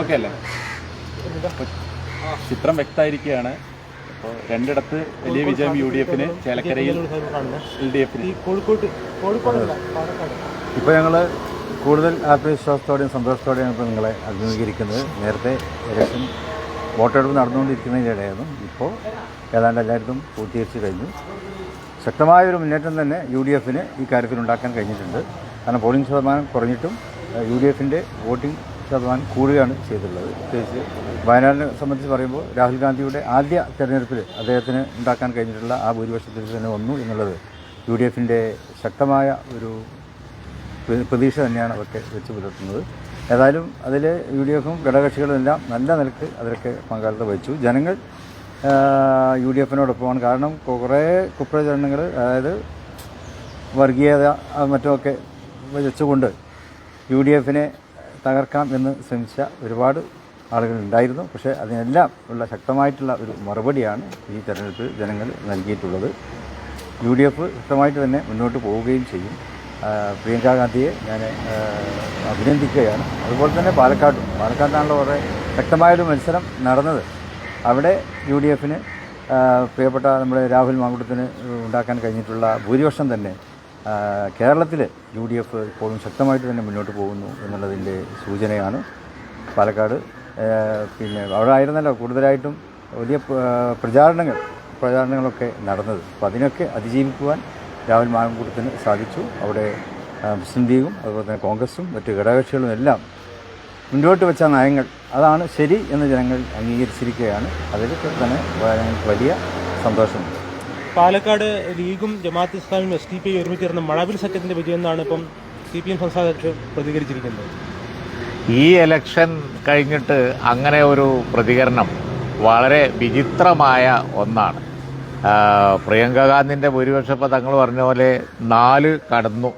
Okay അല്ലേ? ചിത്രം വ്യക്തമായിരിക്കുകയാണ്. അപ്പോൾ രണ്ടിടത്ത് വലിയ വിജയം യു ഡി എഫിന് ചേലക്കരയിൽ എൽ ഡി എഫിന് ഇപ്പോൾ ഞങ്ങൾ കൂടുതൽ ആത്മവിശ്വാസത്തോടെയും സന്തോഷത്തോടെയാണ് ഇപ്പോൾ നിങ്ങളെ അഭിമുഖീകരിക്കുന്നത്. നേരത്തെ ഇലക്ഷൻ വോട്ടെടുപ്പ് നടന്നുകൊണ്ടിരിക്കുന്നതിനിടെയായിരുന്നു. ഇപ്പോൾ ഏതാണ്ട് എല്ലായിടത്തും പൂർത്തീകരിച്ച് കഴിഞ്ഞു. ശക്തമായ ഒരു മുന്നേറ്റം തന്നെ യു ഡി എഫിന് ഈ കാര്യത്തിൽ ഉണ്ടാക്കാൻ കഴിഞ്ഞിട്ടുണ്ട്. കാരണം പോളിംഗ് ശതമാനം കുറഞ്ഞിട്ടും യു ഡി എഫിന്റെ വോട്ടിംഗ് ശതമാനം കൂടുകയാണ് ചെയ്തിട്ടുള്ളത്. പ്രത്യേകിച്ച് വയനാടിനെ സംബന്ധിച്ച് പറയുമ്പോൾ രാഹുൽ ഗാന്ധിയുടെ ആദ്യ തെരഞ്ഞെടുപ്പിൽ അദ്ദേഹത്തിന് ഉണ്ടാക്കാൻ കഴിഞ്ഞിട്ടുള്ള ആ ഭൂരിപക്ഷത്തിൽ തന്നെ വന്നു എന്നുള്ളത് യു ഡി എഫിന്റെ ശക്തമായ ഒരു പ്ര- പ്രതീക്ഷ തന്നെയാണ് അവർക്ക് വെച്ച് പുലർത്തുന്നത്. ഏതായാലും അതിൽ യു ഡി എഫും ഘടകകക്ഷികളും എല്ലാം നല്ല നിലയ്ക്ക് അതിലൊക്കെ പങ്കാളിത്തം വഹിച്ചു. ജനങ്ങൾ യു ഡി എഫിനോടൊപ്പമാണ് കാരണം കുറേ കുപ്രചരണങ്ങൾ അതായത് വർഗീയത മറ്റുമൊക്കെ വെച്ചുകൊണ്ട് യു ഡി എഫിനെ തകർക്കാം എന്ന് ശ്രമിച്ച ഒരുപാട് ആളുകൾ ഉണ്ടായിരുന്നു. പക്ഷേ അതിനെല്ലാം ഉള്ള ശക്തമായിട്ടുള്ള ഒരു മറുപടിയാണ് ഈ തെരഞ്ഞെടുപ്പിൽ ജനങ്ങൾ നൽകിയിട്ടുള്ളത്. യു ഡി എഫ് ശക്തമായിട്ട് തന്നെ മുന്നോട്ട് പോവുകയും ചെയ്യും. പ്രിയങ്ക ഗാന്ധിയെ ഞാൻ അഭിനന്ദിക്കുകയാണ്. അതുപോലെ തന്നെ പാലക്കാടും. പാലക്കാട്ടാണല്ലോ വളരെ ശക്തമായൊരു മത്സരം നടന്നത്. അവിടെ യു ഡി എഫിന് പ്രിയപ്പെട്ട നമ്മുടെ രാഹുൽ മാങ്കുട്ടത്തിന് ഉണ്ടാക്കാൻ കഴിഞ്ഞിട്ടുള്ള ഭൂരിപക്ഷം തന്നെ കേരളത്തിൽ യു ഡി എഫ് ഇപ്പോഴും ശക്തമായിട്ട് തന്നെ മുന്നോട്ട് പോകുന്നു എന്നുള്ളതിന്റെ സൂചനയാണ്. പാലക്കാട് പിന്നെ അവിടെ ആയിരുന്നല്ലോ കൂടുതലായിട്ടും വലിയ പ്രചാരണങ്ങൾ പ്രചാരണങ്ങളൊക്കെ നടന്നത്. അപ്പോൾ അതിനൊക്കെ അതിജീവിക്കുവാൻ രാഹുൽ മാങ്കുട്ടത്തിന് സാധിച്ചു. അവിടെ മുസ്ലിം ലീഗും അതുപോലെ തന്നെ കോൺഗ്രസും മറ്റ് ഘടകകക്ഷികളും എല്ലാം മുന്നോട്ട് വെച്ച നയങ്ങൾ അതാണ് ശരി എന്ന് ജനങ്ങൾ അംഗീകരിച്ചിരിക്കുകയാണ്. അതിലൊക്കെ തന്നെ വലിയ സന്തോഷമുണ്ട് പാലക്കാട് ലീഗും ജമാഅത്ത് ഇസ്ലാമിയും എസ് ഡി പി ഒരുമിച്ച് മഴവിൽ സഖ്യത്തിന്റെ വിജയം എന്നാണ് ഇപ്പം സി പി എം സംസ്ഥാന അധ്യക്ഷൻ പ്രതികരിച്ചിരിക്കുന്നത്. ഈ ഇലക്ഷൻ കഴിഞ്ഞിട്ട് അങ്ങനെ ഒരു പ്രതികരണം വളരെ വിചിത്രമായ ഒന്നാണ്. പ്രിയങ്ക ഗാന്ധിന്റെ ഭൂരിപക്ഷം ഇപ്പോൾ തങ്ങൾ പറഞ്ഞ പോലെ നാല് കടന്നു.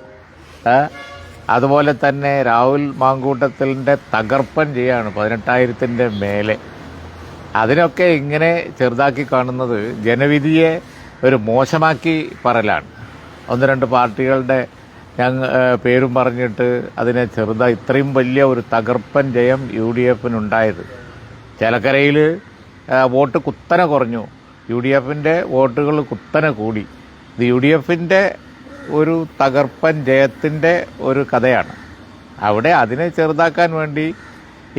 അതുപോലെ തന്നെ രാഹുൽ മാങ്കൂട്ടത്തിന്റെ തകർപ്പൻ ചെയ്യാണ് പതിനെട്ടായിരത്തിന്റെ മേലെ. അതിനൊക്കെ ഇങ്ങനെ ചെറുതാക്കി കാണുന്നത് ജനവിധിയെ ഒരു മോശമാക്കി പറയലാണ്. ഒന്ന് രണ്ട് പാർട്ടികളുടെ ഞങ്ങ പേരും പറഞ്ഞിട്ട് അതിനെ ചെറുതായി ഇത്രയും വലിയ ഒരു തകർപ്പൻ ജയം യു ഡി എഫിനുണ്ടായത്. ചേലക്കരയിൽ വോട്ട് കുത്തനെ കുറഞ്ഞു. യു ഡി എഫിന്റെ വോട്ടുകൾ കുത്തനെ കൂടി. ഇത് യു ഡി എഫിന്റെ ഒരു തകർപ്പൻ ജയത്തിന്റെ ഒരു കഥയാണ്. അവിടെ അതിനെ ചെറുതാക്കാൻ വേണ്ടി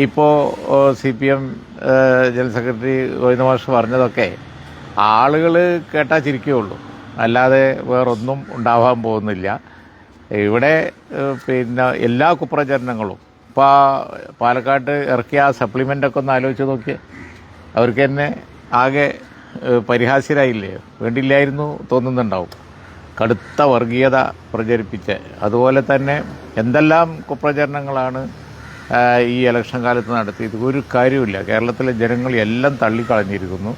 ഇപ്പോൾ C P M general secretary Govinda മാഷ് പറഞ്ഞതൊക്കെ ആളുകൾ കേട്ടാൽ ചിരിക്കുകയുള്ളൂ അല്ലാതെ വേറൊന്നും ഉണ്ടാവാൻ പോകുന്നില്ല. ഇവിടെ പിന്നെ എല്ലാ കുപ്രചരണങ്ങളും. ഇപ്പോൾ പാലക്കാട്ട് ഇറക്കിയ ആ സപ്ലിമെന്റൊക്കെ ഒന്ന് ആലോചിച്ച് നോക്കിയേ. അവർക്ക് തന്നെ ആകെ പരിഹാസ്യരായില്ലേ? വേണ്ടില്ലായിരുന്നു തോന്നുന്നുണ്ടാവും. കടുത്ത വർഗീയത പ്രചരിപ്പിച്ച്. അതുപോലെ തന്നെ എന്തെല്ലാം കുപ്രചരണങ്ങളാണ് ഈ ഇലക്ഷൻ കാലത്ത് നടത്തിയത്? ഒരു കാര്യമില്ല കേരളത്തിലെ ജനങ്ങൾ എല്ലാം തള്ളിക്കളഞ്ഞിരിക്കുന്നു.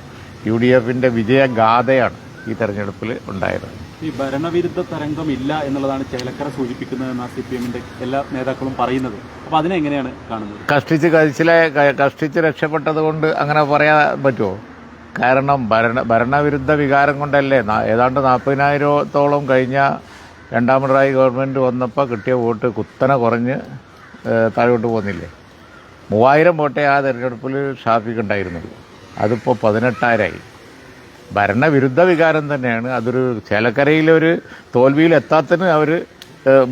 യു ഡി എഫിന്റെ വിജയഗാഥയാണ് ഈ തെരഞ്ഞെടുപ്പിൽ ഉണ്ടായത് ഈ ഭരണവിരുദ്ധ തരംഗം ഇല്ല എന്നുള്ളതാണ് ചേലക്കര സൂചിപ്പിക്കുന്നതെന്ന് സി പി എമ്മിന്റെ എല്ലാ നേതാക്കളും പറയുന്നത്. അപ്പോൾ അതിനെ എങ്ങനെയാണ് കാണുന്നത്? കഷ്ടിച്ച് കഴിച്ചിലെ കഷ്ടിച്ച് രക്ഷപ്പെട്ടത് കൊണ്ട് അങ്ങനെ പറയാൻ പറ്റുമോ? കാരണം ഭരണ ഭരണവിരുദ്ധ വികാരം കൊണ്ടല്ലേ ഏതാണ്ട് നാൽപ്പതിനായിരത്തോളം കഴിഞ്ഞ രണ്ടാം പിണറായി ഗവൺമെന്റ് വന്നപ്പോൾ കിട്ടിയ വോട്ട് കുത്തനെ കുറഞ്ഞ് താഴോട്ട് പോകുന്നില്ലേ മൂവായിരം വോട്ടേ ആ തെരഞ്ഞെടുപ്പിൽ ഷാഫിക്ക് ഉണ്ടായിരുന്നുള്ളൂ. അതിപ്പോൾ പതിനെട്ടായിരമായി ഭരണവിരുദ്ധ വികാരം തന്നെയാണ്. അതൊരു ചേലക്കരയിലൊരു തോൽവിയിൽ എത്താത്തതിന് അവർ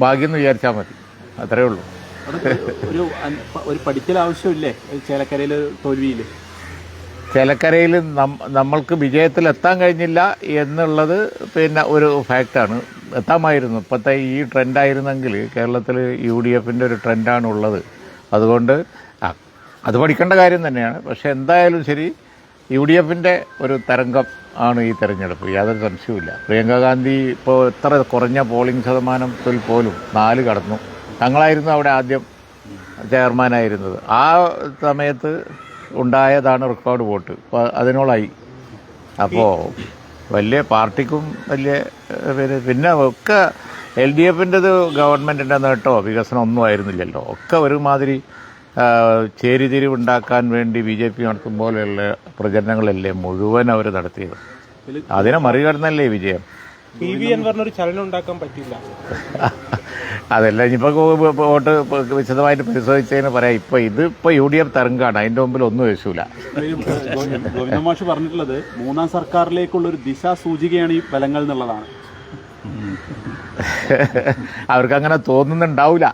ഭാഗ്യം എന്ന് വിചാരിച്ചാൽ മതി. അത്രേ ഉള്ളൂ. ഒരു ഒരു പഠിക്കൽ ആവശ്യമില്ലേ ചേലക്കരയിൽ തോൽവിയിൽ ചേലക്കരയിൽ നമ്മൾക്ക് വിജയത്തിൽ എത്താൻ കഴിഞ്ഞില്ല എന്നുള്ളത് പിന്നെ ഒരു ഫാക്റ്റാണ്. എത്താമായിരുന്നു. ഇപ്പോഴത്തെ ഈ ട്രെൻഡായിരുന്നെങ്കിൽ കേരളത്തിൽ യു ഡി എഫിന്റെ ഒരു ട്രെൻഡാണ് ഉള്ളത് അതുകൊണ്ട് അത് പഠിക്കേണ്ട കാര്യം തന്നെയാണ്. പക്ഷേ എന്തായാലും ശരി യു ഡി എഫിന്റെ ഒരു തരംഗം ആണ് ഈ തെരഞ്ഞെടുപ്പ്. യാതൊരു സംശയവുമില്ല. പ്രിയങ്ക ഗാന്ധി ഇപ്പോൾ എത്ര കുറഞ്ഞ പോളിംഗ് ശതമാനത്തിൽ പോലും നാല് കടന്നു. ഞങ്ങളായിരുന്നു അവിടെ ആദ്യം ചെയർമാനായിരുന്നത്. ആ സമയത്ത് ഉണ്ടായതാണ് റെക്കോർഡ് വോട്ട്. അതിനോളായി. അപ്പോൾ വലിയ പാർട്ടിക്കും വലിയ പിന്നെ ഒക്കെ എൽ ഡി എഫിന്റെത് ഗവൺമെന്റിന്റെ നേട്ടോ വികസനം ഒന്നും ആയിരുന്നില്ലല്ലോ. ഒക്കെ ഒരുമാതിരി ചേരിതിരിവുണ്ടാക്കാൻ വേണ്ടി ബി ജെ പി നടത്തും പോലെയുള്ള പ്രചരണങ്ങളല്ലേ മുഴുവൻ അവർ നടത്തിയത്? അതിനെ മറികടന്നല്ലേ വിജയം? ചലനം ഉണ്ടാക്കാൻ പറ്റില്ല അതല്ല ഇനിയിപ്പോൾ വോട്ട് ഇപ്പൊ വിശദമായിട്ട് പരിശോധിച്ചതിന് പറയാം. ഇപ്പോൾ ഇത് ഇപ്പൊ യു ഡി എഫ് തരംഗാണ്. അതിന്റെ മുമ്പിൽ ഒന്നും വെച്ചൂല ഗോവിന്ദ മാഷ് പറഞ്ഞിട്ടുള്ളത് മൂന്നാം സർക്കാരിലേക്കുള്ള ഒരു ദിശാസൂചികയാണ് ഈ ഫലങ്ങൾ എന്നുള്ളതാണ്. അവർക്ക് അങ്ങനെ തോന്നുന്നുണ്ടാവില്ല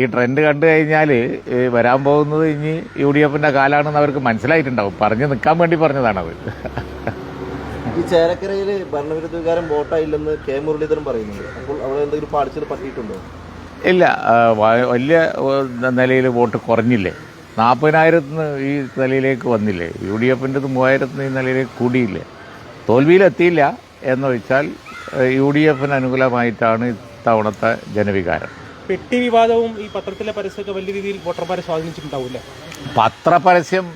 ഈ ട്രെൻഡ് കണ്ടു കഴിഞ്ഞാൽ വരാൻ പോകുന്നത് ഇനി യു ഡി എഫിന്റെ കാലാണെന്ന് അവർക്ക് മനസ്സിലായിട്ടുണ്ടാവും. പറഞ്ഞു നിൽക്കാൻ വേണ്ടി പറഞ്ഞതാണത്. ഈ ചേരക്കരയിൽ ഭരണവിരുദ്ധ വികാരം വോട്ടായില്ലെന്ന് കെ മുരളീധരൻ പറയുന്നുണ്ട്. അപ്പോൾ അവിടെ എന്തെങ്കിലും പാടിച്ചത് പറ്റിയിട്ടുണ്ടോ? ഇല്ല വലിയ നിലയിൽ വോട്ട് കുറഞ്ഞില്ലേ. നാൽപ്പതിനായിരത്തിന് ഈ നിലയിലേക്ക് വന്നില്ലേ. യു ഡി എഫിന്റെത് മൂവായിരത്തിന് ഈ നിലയിലേക്ക് കൂടിയില്ലേ. തോൽവിയിലെത്തിയില്ല എന്ന് വെച്ചാൽ യു ഡി എഫിന് അനുകൂലമായിട്ടാണ് ഇത്തവണത്തെ ജനവികാരം. പെട്ടി വിവാദവും ഈ പത്രത്തിലെ പരസ്യമൊക്കെ വലിയ രീതിയിൽ വോട്ടർമാരെ സ്വാധീനിച്ചിട്ടുണ്ടാവില്ല? പത്രപരസ്യം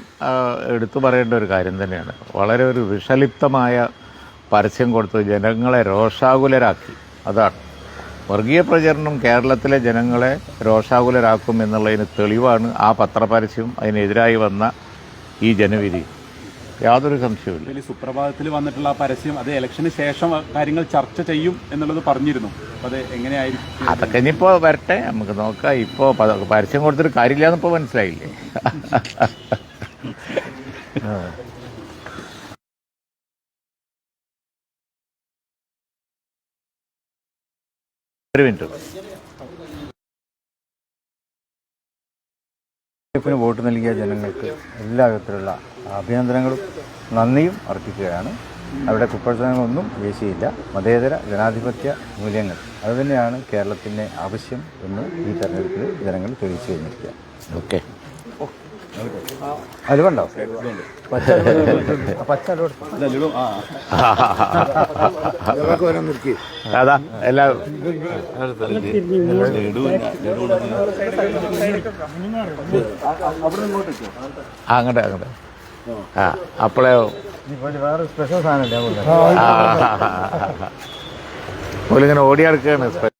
എടുത്തു പറയേണ്ട ഒരു കാര്യം തന്നെയാണ്. വളരെ ഒരു വിഷലിപ്തമായ പരസ്യം കൊടുത്ത് ജനങ്ങളെ രോഷാകുലരാക്കി. അതാണ്. വർഗീയ പ്രചരണം കേരളത്തിലെ ജനങ്ങളെ രോഷാകുലരാക്കും എന്നുള്ളതിന് തെളിവാണ് ആ പത്രപരസ്യം അതിനെതിരായി വന്ന ഈ ജനവിധി. യാതൊരു സംശയവുമില്ല. ഇല്ല സുപ്രഭാതത്തിൽ വന്നിട്ടുള്ള ആ പരസ്യം അത് ഇലക്ഷന് ശേഷം കാര്യങ്ങൾ ചർച്ച ചെയ്യും എന്നുള്ളത് പറഞ്ഞിരുന്നു. അത് എങ്ങനെയായിരിക്കും? അതൊക്കെ ഇനിയിപ്പോൾ വരട്ടെ. നമുക്ക് നോക്കാം. ഇപ്പോൾ പരസ്യം കൊടുത്തിട്ട് കാര്യമില്ല എന്നിപ്പോൾ മനസ്സിലായില്ലേ? ഒരു മിനിറ്റ്. എഫിന് വോട്ട് നൽകിയ ജനങ്ങൾക്ക് എല്ലാ വിധത്തിലുള്ള അഭിനന്ദനങ്ങളും നന്ദിയും അർപ്പിക്കുകയാണ്. അവിടെ കുപ്രചരണങ്ങളൊന്നും വീശിയില്ല. മതേതര ജനാധിപത്യ മൂല്യങ്ങൾ. അതുതന്നെയാണ് കേരളത്തിന്റെ ആവശ്യം എന്ന് ഈ തെരഞ്ഞെടുപ്പിൽ ജനങ്ങൾ തെളിയിച്ചു കഴിഞ്ഞിരിക്കുക. ഓക്കെ. അലുവണ്ടോ അതാ എല്ലാ അങ്ങോട്ടെ അങ്ങോട്ട്. ആ അപ്പോഴേ സാധനം ഓടി നടക്കുകയാണ്.